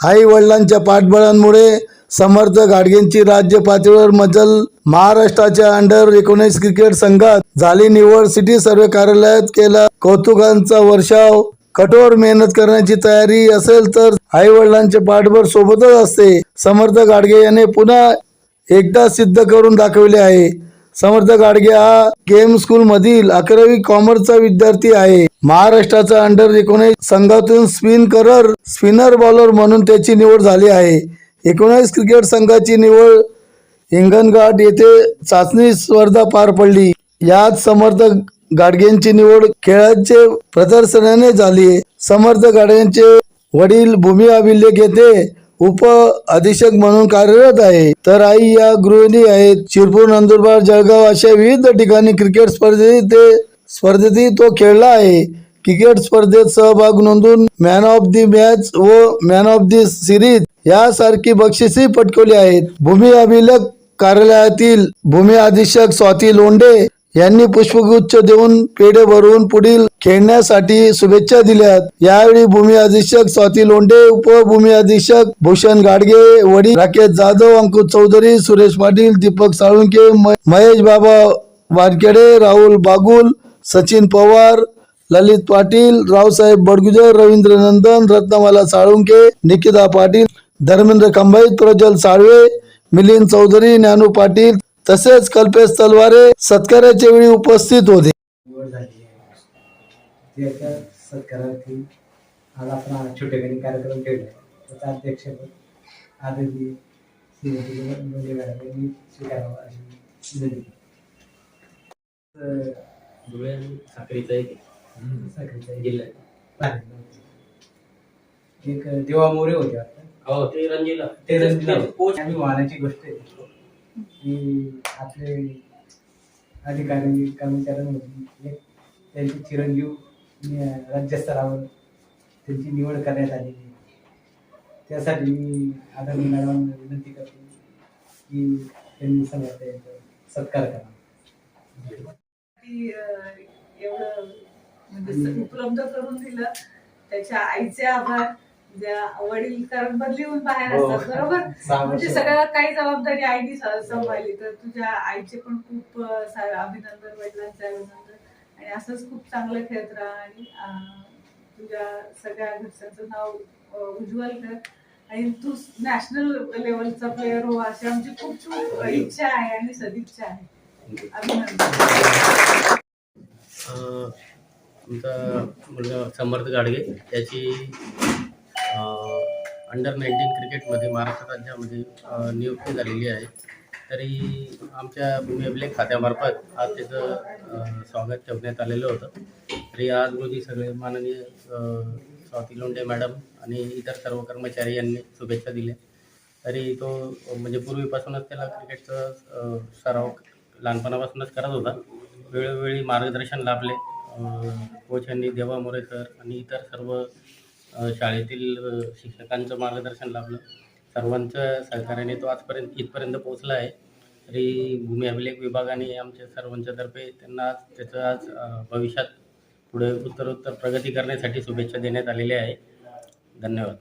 आई वडिलांच्या पाठबळांमुळे समर्थ गाडगेंची राज्य पातळीवर मजल महाराष्ट्राच्या अंडर एकोणीस क्रिकेट संघात झाली निवड. सिटी सर्वे कार्यालयात केला कौतुकांचा वर्षाव. कठोर मेहनत करण्याची तयारी असेल तर आई वडिलांचे पाठबळ सोबतच असते. समर्थ गाडगे याने पुन्हा एकदा सिद्ध करून दाखवले आहे. समर्थ गाडगे हा गेम स्कूल मधील अकरावी कॉमर्सचा विद्यार्थी आहे. महाराष्ट्राचा अंडर एकोणीस संघातून स्पिन करर स्पिनर बॉलर म्हणून त्याची निवड झाली आहे. एकोणीस क्रिकेट संघाची निवड हिंगणघाट येथे चाचणी स्पर्धा पार पडली. यात समर्थ गाडगेंची निवड खेळाचे प्रदर्शनाने झाली. समर्थ गाडगेंचे वडील भूमी अभिलेख येथे उप अधीक्षक म्हणून कार्यरत आहे. तर आई या गृहिणी आहेत. शिरपूर नंदुरबार जळगाव अशा विविध ठिकाणी क्रिकेट स्पर्धेत ते स्पर्धेतही तो खेळला आहे. क्रिकेट स्पर्धेत सहभाग नोंदून मॅन ऑफ दी मॅच व मॅन ऑफ दी सिरीज यासारखी बक्षिसही पटकवली आहेत. भूमी अभिलेख कार्यालयातील भूमी अधीक्षक स्वाती लोंढे यांनी पुष्पगुच्छ देऊन पेढे भरून पुढील खेळण्यासाठी शुभेच्छा दिल्यात. यावेळी भूमी अधीक्षक स्वाती लोंढे उपभूमी अधीक्षक भूषण गाडगे वडील राकेश जाधव अंकुश चौधरी सुरेश पाटील दीपक साळुंके म- महेश बाबा वानखेडे राहुल बागुल सचिन पवार ललित पाटील रावसाहेब बडगुजर रवींद्र नंदन रत्नमाला साळुंके निकिता पाटील धर्मेंद्र खंबाईत प्रज्वल साळवे मिलिंद चौधरी ज्ञानू पाटील तसेच कल्पेश तलवारे सत्काराच्या वेळी उपस्थित होते. सत्कारार्थी आज आपण हा छोटेखानी कार्यक्रम ठेवला त्याचा अध्यक्षपद आदरणीय श्रीमती लोंढे मॅडम यांनी स्वीकारावं अशी विनंती तर धुळे आणि साखरेचा एक साखरेचा एक जिल्हा प्लॅन नव्हता. एक देवा मोरे होते आता हो ते रणजीला ते कोच आम्ही वाहनाची गोष्ट आहे. की आपले अधिकारी कर्मचाऱ्यांमध्ये एक त्यांचे चिरंजीव राज्यस्तरावर त्यांची निवड करण्यात आलेली आहे. त्यासाठी मी आदरणीय मॅडमांना विनंती करतो की त्यांनी समर्थ सत्कार करा. एवढं म्हणजे उपलब्ध करून दिलं. त्याच्या आईचे आभार. वडील कारण बदली होऊन बाहेर हो. असतात बरोबर? म्हणजे वर्ष. सगळं काही जबाबदारी आईने सांभाळली तर तुझ्या आईचे पण खूप अभिनंदन वडिलांचे अभिनंदन. आणि असंच खूप चांगलं खेळत राहा आणि तुझ्या सगळ्या घरच्यांचं नाव उज्ज्वल कर. आणि तू नॅशनल लेवलचा प्लेअर हो अशी आमची खूप खूप इच्छा आहे आणि सदिच्छा आहे. अभिनंदन. अं, आमचा मुलगा समर्थ गाडगे त्याची अंडर नाईन्टीन क्रिकेटमध्ये महाराष्ट्र राज्यामध्ये नियुक्ती झालेली आहे. तरी आमच्या भूमी खात्यामार्फत आज त्याचं स्वागत ठेवण्यात आलेलं होतं. तरी आज रोजी सगळे माननीय स्वाती लोंडे मॅडम आणि इतर सर्व कर्मचारी यांनी शुभेच्छा दिल्या. तरी तो म्हणजे पूर्वीपासूनच त्याला क्रिकेटचा सराव लहानपणापासूनच करत होता. वेळोवेळी मार्गदर्शन लाभले. कोच यांनी देवा मोरेकर आणि इतर सर्व शाळेतील शिक्षकांचं मार्गदर्शन लाभलं. सर्वांच्या सहकार्याने तो आजपर्यंत इथपर्यंत पोहोचला आहे. तरी भूमी अभिलेख विभागाने आमच्या सर्वांच्या तर्फे त्यांना आज त्याचं आज भविष्यात पुढे उत्तरोत्तर प्रगती करण्यासाठी शुभेच्छा देण्यात आलेल्या आहे. धन्यवाद.